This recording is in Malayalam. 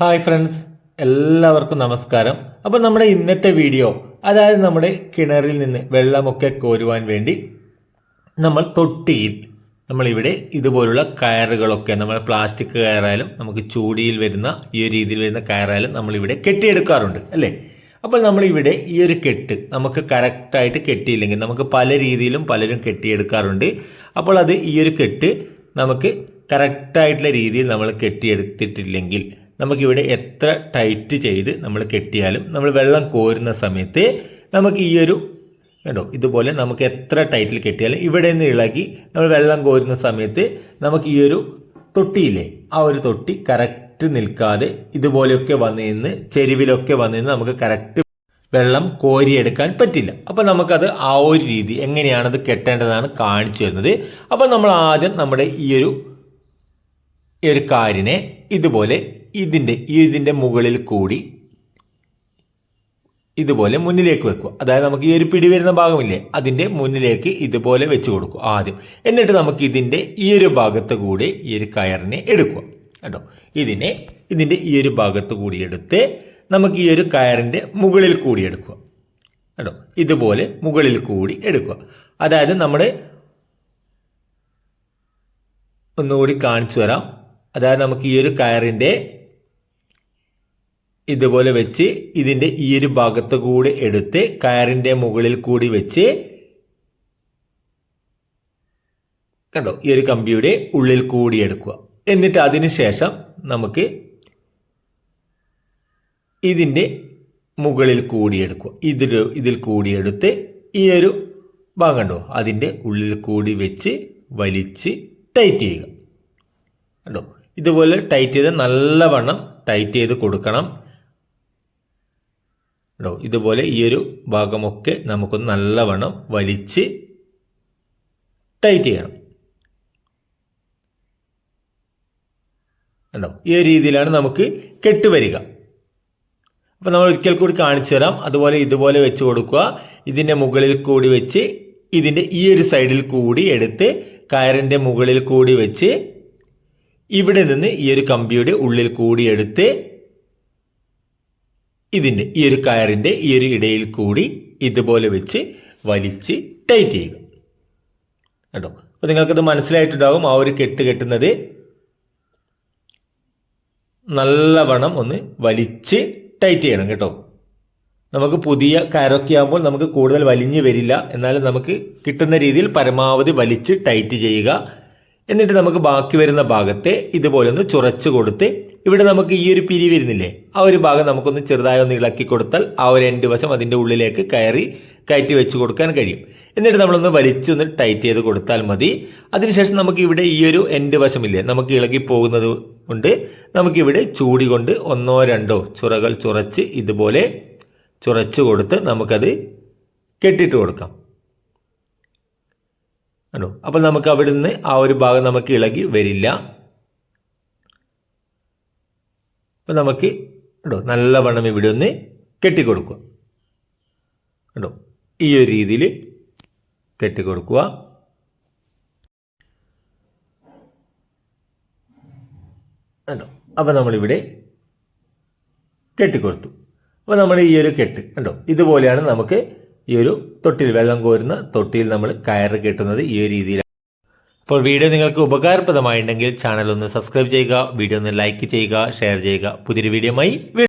ഹായ് ഫ്രണ്ട്സ് എല്ലാവർക്കും നമസ്കാരം. അപ്പോൾ നമ്മുടെ ഇന്നത്തെ വീഡിയോ അതായത് നമ്മുടെ കിണറിൽ നിന്ന് വെള്ളമൊക്കെ കോരുവാൻ വേണ്ടി നമ്മൾ തൊട്ടിയിൽ നമ്മളിവിടെ ഇതുപോലുള്ള കയറുകളൊക്കെ നമ്മൾ പ്ലാസ്റ്റിക് കയറായാലും നമുക്ക് ചൂടിയിൽ വരുന്ന ഈ ഒരു രീതിയിൽ വരുന്ന കയറായാലും നമ്മളിവിടെ കെട്ടിയെടുക്കാറുണ്ട് അല്ലേ? അപ്പോൾ നമ്മളിവിടെ ഈ ഒരു കെട്ട് നമുക്ക് കറക്റ്റായിട്ട് കെട്ടിയില്ലെങ്കിൽ നമുക്ക് പല രീതിയിലും പലരും കെട്ടിയെടുക്കാറുണ്ട്. അപ്പോൾ അത് ഈ ഒരു കെട്ട് നമുക്ക് കറക്റ്റായിട്ടുള്ള രീതിയിൽ നമ്മൾ കെട്ടിയെടുത്തിട്ടില്ലെങ്കിൽ നമുക്കിവിടെ എത്ര ടൈറ്റ് ചെയ്ത് നമ്മൾ കെട്ടിയാലും നമ്മൾ വെള്ളം കോരുന്ന സമയത്ത് നമുക്ക് ഈ ഒരു കേട്ടോ ഇതുപോലെ നമുക്ക് എത്ര ടൈറ്റിൽ കെട്ടിയാലും ഇവിടെ നിന്ന് ഇളകി നമ്മൾ വെള്ളം കോരുന്ന സമയത്ത് നമുക്ക് ഈ ഒരു തൊട്ടിയില്ലേ ആ ഒരു തൊട്ടി കറക്റ്റ് നിൽക്കാതെ ഇതുപോലെയൊക്കെ വന്നു നിന്ന് ചെരുവിലൊക്കെ വന്നു നിന്ന് നമുക്ക് കറക്റ്റ് വെള്ളം കോരിയെടുക്കാൻ പറ്റില്ല. അപ്പോൾ നമുക്കത് ആ ഒരു രീതി എങ്ങനെയാണത് കെട്ടേണ്ടതാണ് കാണിച്ചു തരുന്നത്. അപ്പോൾ നമ്മൾ ആദ്യം നമ്മുടെ ഈ ഒരു ഈ ഒരു കാരിനെ ഇതുപോലെ ഇതിന്റെ ഇതിന്റെ മുകളിൽ കൂടി ഇതുപോലെ മുന്നിലേക്ക് വെക്കുക. അതായത് നമുക്ക് ഈ ഒരു പിടി വരുന്ന ഭാഗമില്ലേ അതിന്റെ മുന്നിലേക്ക് ഇതുപോലെ വെച്ച് കൊടുക്കുക ആദ്യം. എന്നിട്ട് നമുക്ക് ഇതിന്റെ ഈ ഒരു ഭാഗത്ത് കൂടി ഈ ഒരു കയറിനെ എടുക്കുക. കേട്ടോ ഇതിനെ ഇതിന്റെ ഈ ഒരു ഭാഗത്ത് കൂടി എടുത്ത് നമുക്ക് ഈ ഒരു കയറിന്റെ മുകളിൽ കൂടി എടുക്കുക. കേട്ടോ ഇതുപോലെ മുകളിൽ കൂടി എടുക്കുക. അതായത് നമ്മൾ ഒന്നുകൂടി കാണിച്ചു തരാം. അതായത് നമുക്ക് ഈ ഒരു കയറിന്റെ ഇതുപോലെ വെച്ച് ഇതിന്റെ ഈ ഒരു ഭാഗത്ത് കൂടി എടുത്ത് കയറിന്റെ മുകളിൽ കൂടി വെച്ച് കണ്ടോ ഈ ഒരു കമ്പിയുടെ ഉള്ളിൽ കൂടി എടുക്കുക. എന്നിട്ട് അതിന് ശേഷം നമുക്ക് ഇതിന്റെ മുകളിൽ കൂടി എടുക്കുക. ഇതിൽ ഇതിൽ കൂടി എടുത്ത് ഈ ഒരു ഭാഗം കണ്ടോ അതിന്റെ ഉള്ളിൽ കൂടി വെച്ച് വലിച്ച് ടൈറ്റ് ചെയ്യുക. കണ്ടോ ഇതുപോലെ ടൈറ്റ് ചെയ്ത് നല്ലവണ്ണം ടൈറ്റ് ചെയ്ത് കൊടുക്കണം. കേട്ടോ ഇതുപോലെ ഈ ഒരു ഭാഗമൊക്കെ നമുക്കൊന്ന് നല്ലവണ്ണം വലിച്ച് ടൈറ്റ് ചെയ്യണം. കണ്ടോ? ഈ രീതിയിലാണ് നമുക്ക് കെട്ടുവരിക അപ്പോൾ നമ്മൾ ഒരിക്കൽ കൂടി കാണിച്ചു തരാം. അതുപോലെ ഇതുപോലെ വെച്ച് കൊടുക്കുക. ഇതിന്റെ മുകളിൽ കൂടി വെച്ച് ഇതിന്റെ ഈ ഒരു സൈഡിൽ കൂടി എടുത്ത് കയറിന്റെ മുകളിൽ കൂടി വെച്ച് ഇവിടെ നിന്ന് ഈ ഒരു കമ്പിയുടെ ഉള്ളിൽ കൂടി എടുത്ത് ഇതിന്റെ ഈ ഒരു കയറിന്റെ ഈ ഒരു ഇടയിൽ കൂടി ഇതുപോലെ വെച്ച് വലിച്ച് ടൈറ്റ് ചെയ്യുക. കേട്ടോ അപ്പോൾ നിങ്ങൾക്കത് മനസ്സിലായിട്ടുണ്ടാകും ആ ഒരു കെട്ട് കെട്ടുന്നത് നല്ലവണ്ണം ഒന്ന് വലിച്ച് ടൈറ്റ് ചെയ്യണം കേട്ടോ. നമുക്ക് പുതിയ കയറൊക്കെ ആകുമ്പോൾ നമുക്ക് കൂടുതൽ വലിഞ്ഞു വരില്ല. എന്നാലും നമുക്ക് കിട്ടുന്ന രീതിയിൽ പരമാവധി വലിച്ച് ടൈറ്റ് ചെയ്യുക. എന്നിട്ട് നമുക്ക് ബാക്കി വരുന്ന ഭാഗത്തെ ഇതുപോലെ ഒന്ന് ചുറച്ച് കൊടുത്ത് ഇവിടെ നമുക്ക് ഈ ഒരു പിരി വരുന്നില്ലേ? ആ ഒരു ഭാഗം നമുക്കൊന്ന് ചെറുതായി ഒന്ന് ഇളക്കി കൊടുത്താൽ ആ ഒരു എൻഡ് വശം അതിന്റെ ഉള്ളിലേക്ക് കയറി കയറ്റി വെച്ച് കൊടുക്കാൻ കഴിയും. എന്നിട്ട് നമ്മളൊന്ന് വലിച്ചൊന്ന് ടൈറ്റ് ചെയ്ത് കൊടുത്താൽ മതി. അതിനുശേഷം നമുക്ക് ഇവിടെ ഈ ഒരു എൻഡ് വശമില്ലേ? നമുക്ക് ഇളകി പോകുന്നത് കൊണ്ട് നമുക്കിവിടെ ചൂടി കൊണ്ട് ഒന്നോ രണ്ടോ ചുറകൾ ചുറച്ച് ഇതുപോലെ ചുറച്ച് കൊടുത്ത് നമുക്കത് കെട്ടിട്ട് കൊടുക്കാം. ആണോ അപ്പോൾ നമുക്ക് അവിടെ നിന്ന് ആ ഒരു ഭാഗം നമുക്ക് ഇളകി വരില്ല. അപ്പോൾ നമുക്ക് കേട്ടോ നല്ലവണ്ണം ഇവിടെ ഒന്ന് കെട്ടിക്കൊടുക്കുക. കേട്ടോ ഈ ഒരു രീതിയിൽ കെട്ടിക്കൊടുക്കുക. കണ്ടോ? അപ്പോൾ നമ്മളിവിടെ കെട്ടിക്കൊടുത്തു. അപ്പോൾ നമ്മൾ ഈ ഒരു കെട്ട് കണ്ടോ? ഇതുപോലെയാണ് നമുക്ക് ഈ ഒരു തൊട്ടിയിൽ വെള്ളം കോരുന്ന തൊട്ടിയിൽ നമ്മൾ കയറ് കെട്ടുന്നത് ഈ ഒരു രീതിയിലാണ് അപ്പോൾ വീഡിയോ നിങ്ങൾക്ക് ഉപകാരപ്രദമായിട്ടുണ്ടെങ്കിൽ ചാനൽ ഒന്ന് സബ്സ്ക്രൈബ് ചെയ്യുക വീഡിയോ ഒന്ന് ലൈക്ക് ചെയ്യുക ഷെയർ ചെയ്യുക. പുതിയൊരു വീഡിയോയുമായി